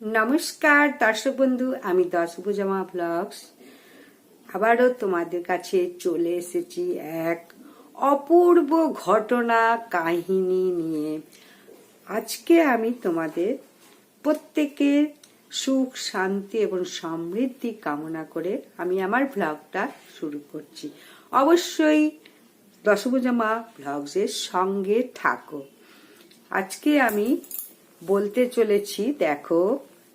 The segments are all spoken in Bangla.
নমস্কার, দর্শক বন্ধু, আমি দশভুজামা ব্লগস। আবারও তোমাদের কাছে চলে এসেছি এক অপূর্ব ঘটনা কাহিনী নিয়ে। আজকে আমি তোমাদের প্রত্যেকের সুখ, শান্তি এবং সমৃদ্ধি কামনা করে আমি আমার ব্লগটা শুরু করছি। অবশ্যই দশভুজামা ব্লগসের সঙ্গে থাকো। আজকে আমি বলতে চলেছি, দেখো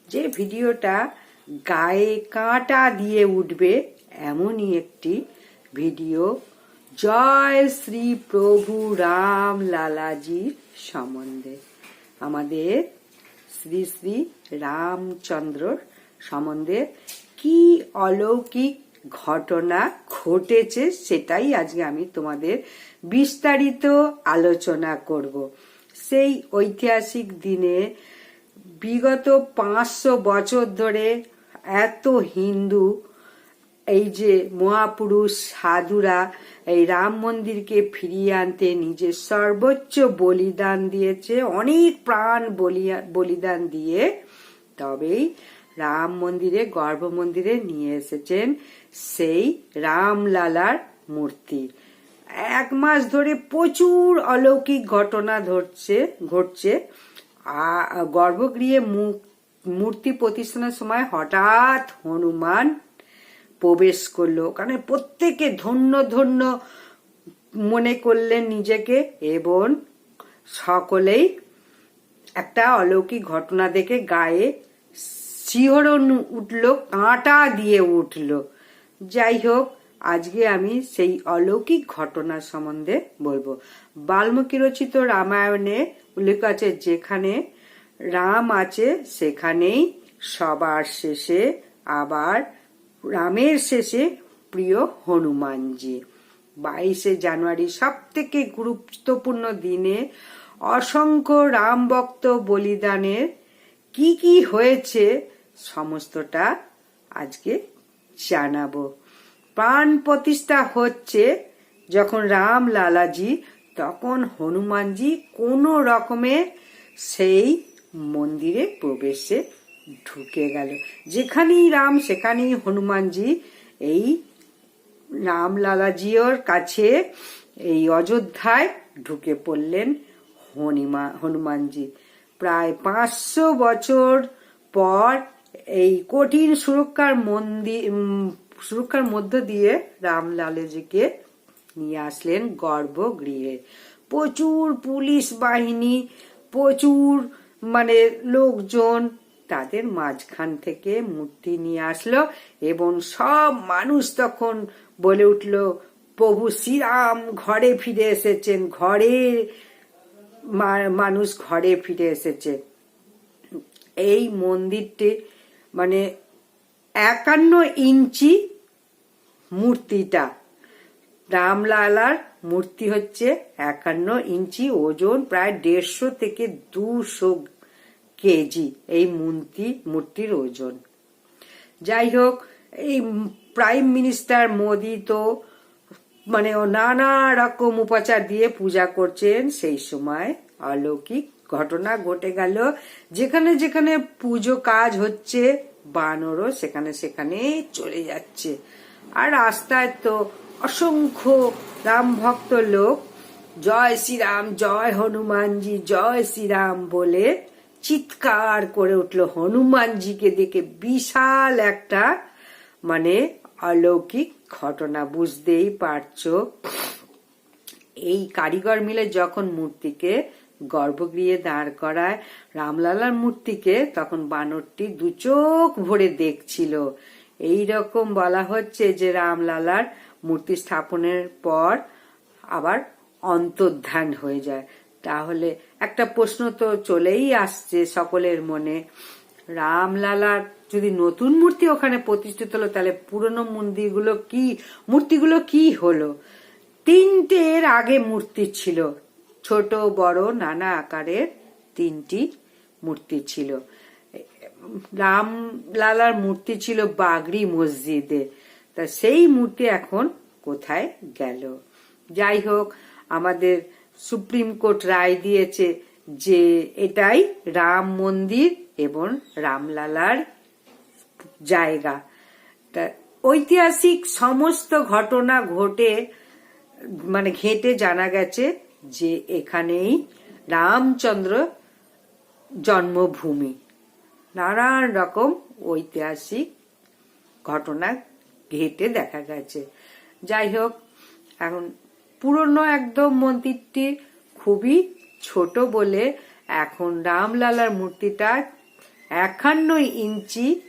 যে ভিডিওটা গায়ে কাঁটা দিয়ে উঠবে, এমনই একটি ভিডিও। জয় শ্রী প্রভু রাম লালাজির সম্বন্ধে। আমাদের শ্রী শ্রী রামচন্দ্রর সম্বন্ধে কি অলৌকিক ঘটনা ঘটেছে সেটাই আজকে আমি তোমাদের বিস্তারিত আলোচনা করব। সেই ঐতিহাসিক দিনে বিগত পাঁচশো বছর ধরে এত হিন্দু, এই যে মহাপুরুষ, সাধুরা এই রাম মন্দিরকে ফিরিয়ে আনতে নিজের সর্বোচ্চ বলিদান দিয়েছে, অনেক প্রাণ বলিদান দিয়ে। তবেই রাম মন্দিরে, গর্ভ মন্দিরে নিয়ে এসেছেন সেই রামলালার মূর্তি। এক মাস ধরে প্রচুর অলৌকিক ঘটনা ঘটছে। আ- গর্ভগৃহে মূর্তি প্রতিষ্ঠানের সময় হঠাৎ হনুমান প্রবেশ করল। কারণ প্রত্যেকে ধন্য ধন্য মনে করলেন নিজেকে এবং সকলেই একটা অলৌকিক ঘটনা দেখে গায়ে শিহরণ উঠল, কাঁটা দিয়ে উঠল। যাই হোক আজকে আমি সেই অলৌকিক ঘটনার সম্বন্ধে বলব। বাল্মীকি রচিত রামায়ণে উল্লেখ আছে, যেখানে রাম আছে সেখানেই সবার শেষে আবার রামের শেষে প্রিয় হনুমানজি। বাইশে জানুয়ারি সব থেকে গুরুত্বপূর্ণ দিনে অসংখ্য রাম ভক্ত বলিদানের কি কি হয়েছে সমস্তটা আজকে জানাব। প্রাণ প্রতিষ্ঠা হচ্ছে যখন রাম লালাজি, তখন হনুমানজি কোনো রকমে সেই মন্দিরে প্রবেশে ঢুকে গেল। যেখানেই রাম, সেখানেই হনুমানজি এই রাম লালাজিওর কাছে এই অযোধ্যায় ঢুকে পড়লেন হনিমা, হনুমানজি। প্রায় পাঁচশো বছর পর এই কঠিন সুরক্ষার মন্দির সুরক্ষার মধ্য দিয়ে রামলালজিকে নিয়ে আসলেন গর্ভগৃহে প্রচুর পুলিশ বাহিনী, প্রচুর মানে লোকজন তাদের মাঝখান থেকে মূর্তি নিয়ে আসলো এবং সব মানুষ তখন বলে উঠল, প্রভু শ্রীরাম ঘরে ফিরে এসেছেন, ঘরে মানুষ ঘরে ফিরে এসেছে। এই মন্দিরটি মানে একান্ন ইঞ্চি মূর্তিটা। রামলালার মূর্তি হচ্ছে একান্ন ইঞ্চি ওজন প্রায় দেড়শো থেকে দুশো কেজি এই মূর্তি, মূর্তির ওজন। যাই হোক, এই প্রাইম মিনিস্টার মোদি তো মানে নানা রকম উপাচার দিয়ে পূজা করছেন। সেই সময় অলৌকিক ঘটনা ঘটে গেল। যেখানে যেখানে পুজো কাজ হচ্ছে বানরও সেখানে সেখানে চলে যাচ্ছে। আর রাস্তায় তো অসংখ্য রাম ভক্ত লোক। জয় শ্রীরাম, জয় হনুমানজি, জয় শ্রীরাম বলে চিৎকার করে উঠল। হনুমানজিকে দেখে বিশাল একটা মানে অলৌকিক ঘটনা, বুঝতেই পারছ। এই কারিগর মিলে যখন মূর্তিকে গর্ভগৃহে দাঁড় করায় রামলালার মূর্তিকে তখন বানরটি দু চোখ ভরে দেখছিল। এই রকম বলা হচ্ছে যে রামলালার মূর্তি স্থাপনের পর আবার অন্তর্ধান হয়ে যায়। তাহলে একটা প্রশ্ন তো চলেই আসছে সকলের মনে। রামলালার যদি নতুন মূর্তি ওখানে প্রতিষ্ঠিত হলো, তাহলে পুরনো মন্দিরগুলো কি মূর্তিগুলো কি হলো? তিনটের আগে মূর্তি ছিল। ছোট বড় নানা আকারের তিনটি মূর্তি ছিল। রাম লালার মূর্তি ছিল বাগরি মসজিদে। তা সেই মূর্তি এখন কোথায় গেল? যাই হোক, আমাদের সুপ্রিম কোর্ট রায় দিয়েছে যে এটাই রাম মন্দির এবং রামলালার জায়গা। তা ঐতিহাসিক সমস্ত ঘটনা ঘটে মানে ঘেটে জানা গেছে যে এখানেই রামচন্দ্র জন্মভূমি। নানান রকম ঐতিহাসিক ঘটনা ঘেটে দেখা গেছে। যাই হোক, এখন পুরনো একদম মন্দিরটি খুবই ছোট বলে এখন রামলালার মূর্তিটা একান্ন ইঞ্চি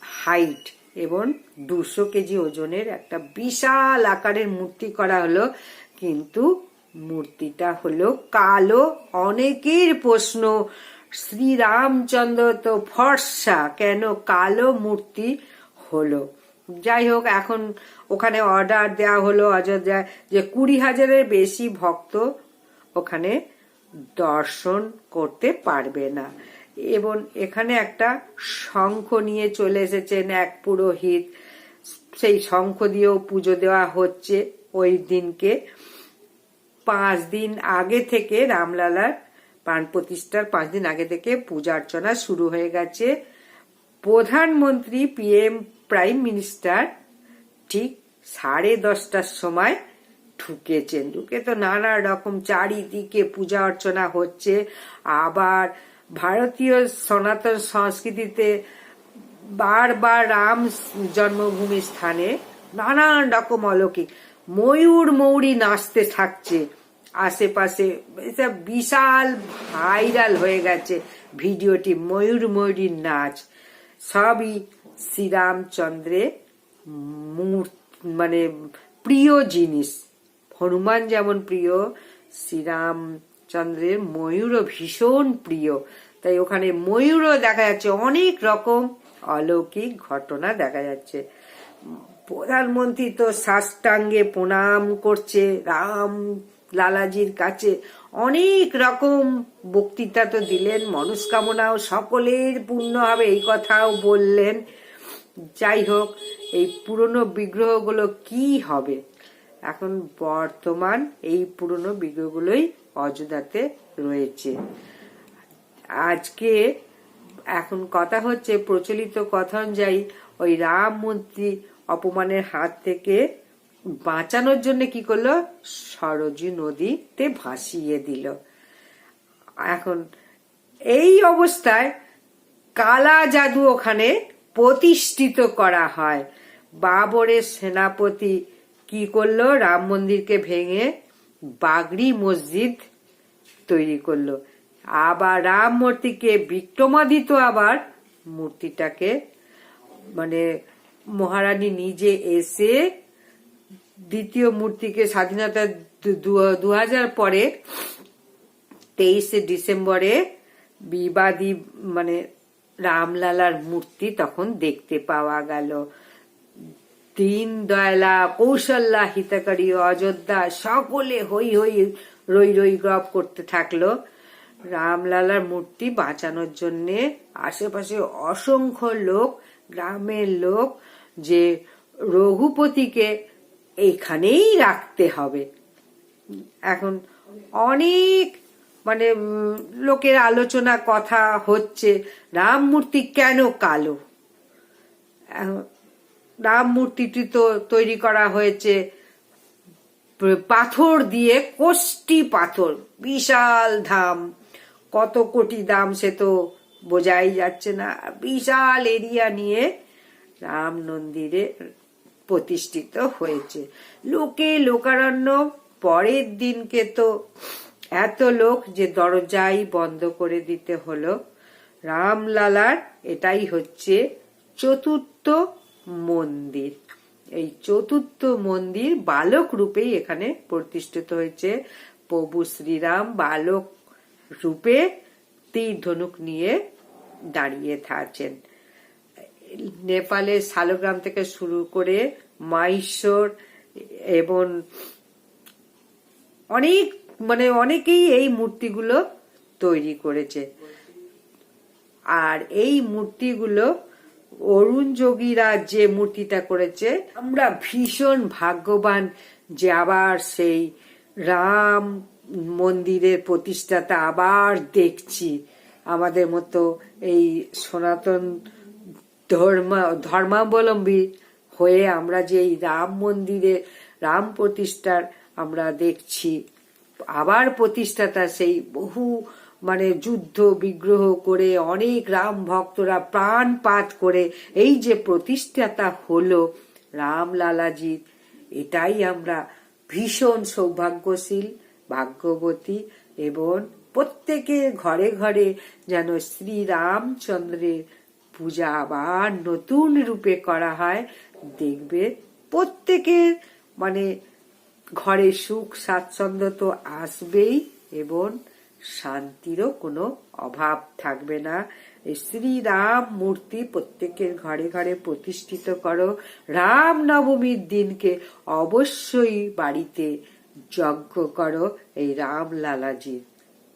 হাইট এবং দুশো কেজি ওজনের একটা বিশাল আকারের মূর্তি করা হলো। কিন্তু মূর্তিটা হলো কালো অনেকের প্রশ্ন। শ্রীরামচন্দ্র তো ফর্সা, কেন কালো মূর্তি হলো? যাই হোক, এখন ওখানে অর্ডার দেওয়া হলো অযোধ্যায় যে কুড়ি হাজারের বেশি ভক্ত ওখানে দর্শন করতে পারবে না। এবং এখানে একটা শঙ্খ নিয়ে চলে এসেছেন এক পুরোহিত। সেই শঙ্খ দিয়েও পুজো দেওয়া হচ্ছে ওই দিনকে। পাঁচ দিন আগে থেকে রামলালার প্রাণ প্রতিষ্ঠার পাঁচ দিন আগে থেকে পূজা অর্চনা শুরু হয়ে গেছে। প্রধানমন্ত্রী, পিএম, প্রাইম মিনিস্টার ঠিক সাড়ে দশটার সময় ঢুকেছেন। ঢুকে তো নানা রকম চারিদিকে পূজা অর্চনা হচ্ছে। আবার ভারতীয় সনাতন সংস্কৃতিতে বারবার রাম জন্মভূমি স্থানে নানান রকম অলৌকিক ময়ূর মৌরি নাচতে থাকছে। আশেপাশে এটা বিশাল ভাইরাল হয়ে গেছে ভিডিওটি, ময়ূর ময়ূরীর নাচ। সবই শ্রীরামচন্দ্রের মূর্তি মানে প্রিয় জিনিস। হনুমান যেমন প্রিয় শ্রীরামচন্দ্রের ময়ূরও ভীষণ প্রিয়। তাই ওখানে ময়ূরও দেখা যাচ্ছে, অনেক রকম অলৌকিক ঘটনা দেখা যাচ্ছে। প্রধানমন্ত্রী তো সাষ্টাঙ্গে প্রণাম করছে, রাম লালাজির কাছে অনেক রকম বক্তৃতা তো দিলেন, মনস্কামনাও সকলের পূর্ণ হবে, এই কথাও বললেন। যাই হোক, এই পুরনো বিগ্রহগুলো কি হবে? এখন বর্তমান এই পুরনো বিগ্রহগুলোই অযোধ্যাতে রয়েছে। আজকে এখন কথা হচ্ছে প্রচলিত কথা অনুযায়ী ওই রাম মন্ত্রী অপমানের হাত থেকে বাঁচানোর জন্য কি করল? সরজু নদীতে ভাসিয়ে দিল। এখন এই অবস্থায় কালা জাদু ওখানে প্রতিষ্ঠিত করা হয়। বাবরের সেনাপতি কি করল? রাম মন্দিরকে ভেঙে বাগড়ি মসজিদ তৈরি করল। আবার রাম মূর্তিকে বিক্রমাদিত্য আবার মূর্তিটাকে মানে মহারানী নিজে এসে দ্বিতীয় মূর্তিকে স্বাধীনতা দু হাজার পরে তেইশে ডিসেম্বরে বিবাদী মানে রামলালার মূর্তি তখন দেখতে পাওয়া গেল। দিন দয়ালা, কৌশল্যা, হিতাকারী, অযোধ্যা, সকলে হই হই রই রই গপ করতে থাকল। রামলালার মূর্তি বাঁচানোর জন্যে আশেপাশে অসংখ্য লোক, গ্রামের লোক যে রঘুপতিকে এখানেই রাখতে হবে। এখন অনেক মানে লোকের আলোচনা কথা হচ্ছে, রাম মূর্তি কেন কালো? রাম মূর্তিটি তো তৈরি করা হয়েছে, পাথর দিয়ে কোষ্টি পাথর, বিশাল ধাম। কত কোটি দাম সে তো বোঝাই যাচ্ছে না। বিশাল এরিয়া নিয়ে রাম মন্দিরে প্রতিষ্ঠিত হয়েছে। লোকে লোকারণ্য, পরের দিনকে তো এত লোক যে দরজাই বন্ধ করে দিতে হলো। রামলালার এটাই হচ্ছে চতুর্থ মন্দির। এই চতুর্থ মন্দির বালক রূপেই এখানে প্রতিষ্ঠিত হয়েছে। প্রভু শ্রীরাম বালক রূপে তীর ধনুক নিয়ে দাঁড়িয়ে থাকছেন নেপালের শালগ্রাম থেকে শুরু করে মাইশোর এবং অনেক মানে অনেকেই এই মূর্তিগুলো তৈরি করেছে। আর এই মূর্তিগুলো অরুণ যোগীরা যে মূর্তিটা করেছে, আমরা ভীষণ ভাগ্যবান যে আবার সেই রাম মন্দিরের প্রতিষ্ঠাতা আবার দেখছি। আমাদের মতো এই সনাতন ধর্ম, ধর্মাবলম্বী হয়ে আমরা যে রাম মন্দিরে, রাম প্রতিষ্ঠার আমরা দেখছি। আবার প্রতিষ্ঠাতা সেই বহু মানে যুদ্ধ, বিগ্রহ করে অনেক রাম ভক্তরা প্রাণপাত করে এই যে প্রতিষ্ঠাতা হলো রাম লালাজির এটাই আমরা ভীষণ সৌভাগ্যশীল, ভাগ্যবতী এবং প্রত্যেকের ঘরে ঘরে যেন শ্রী রামচন্দ্রের পূজা আবার নতুন রূপে করা হয়। দেখবে প্রত্যেকের মানে ঘরে সুখ, স্বাচ্ছন্দ্য তো আসবেই এবং শান্তিরও কোনো অভাব থাকবে না। এই শ্রী রাম মূর্তি প্রত্যেকের ঘরে ঘরে প্রতিষ্ঠিত করো। রাম নবমীর দিনকে অবশ্যই বাড়িতে যজ্ঞ করো। এই রাম লালাজির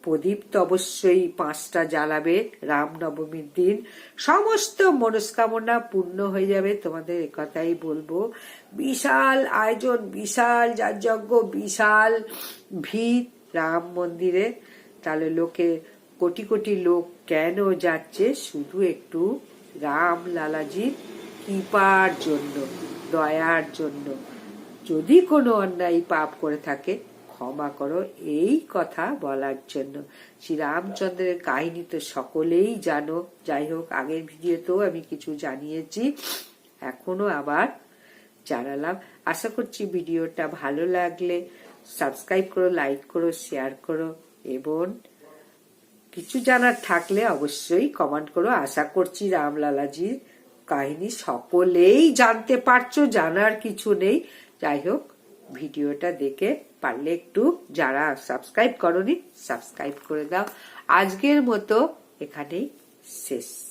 প্রদীপ তো অবশ্যই পাঁচটা জ্বালাবে, রামনবমীর দিন। সমস্ত মনস্কামনা পূর্ণ হয়ে যাবে, তোমাদের একথাই বলব। বিশাল আয়োজন, বিশাল যাগযজ্ঞ বিশাল ভিড় রাম মন্দিরে। তাহলে লোকে, কোটি কোটি লোক কেন যাচ্ছে? শুধু একটু রাম লালাজির কৃপার জন্য, দয়ার জন্য। যদি কোনো অন্যায় পাপ করে থাকে ক্ষমা করো এই কথা বলার জন্য। শ্রী রামচন্দ্রের কাহিনী তো সকলেই জানো। যাই হোক, আগের ভিডিওতেও আমি কিছু জানিয়েছি, এখনও আবার জানালাম। আশা করছি ভিডিওটা ভালো লাগলে সাবস্ক্রাইব করো, লাইক করো, শেয়ার করো এবং কিছু জানার থাকলে অবশ্যই কমেন্ট করো। আশা করছি রামলালাজির কাহিনী সকলেই জানতে পারছ, জানার কিছু নেই। যাই হোক, ভিডিওটা দেখে পারলে একটু যারা সাবস্ক্রাইব করনি সাবস্ক্রাইব করে দাও। আজকের মতো এখানেই শেষ।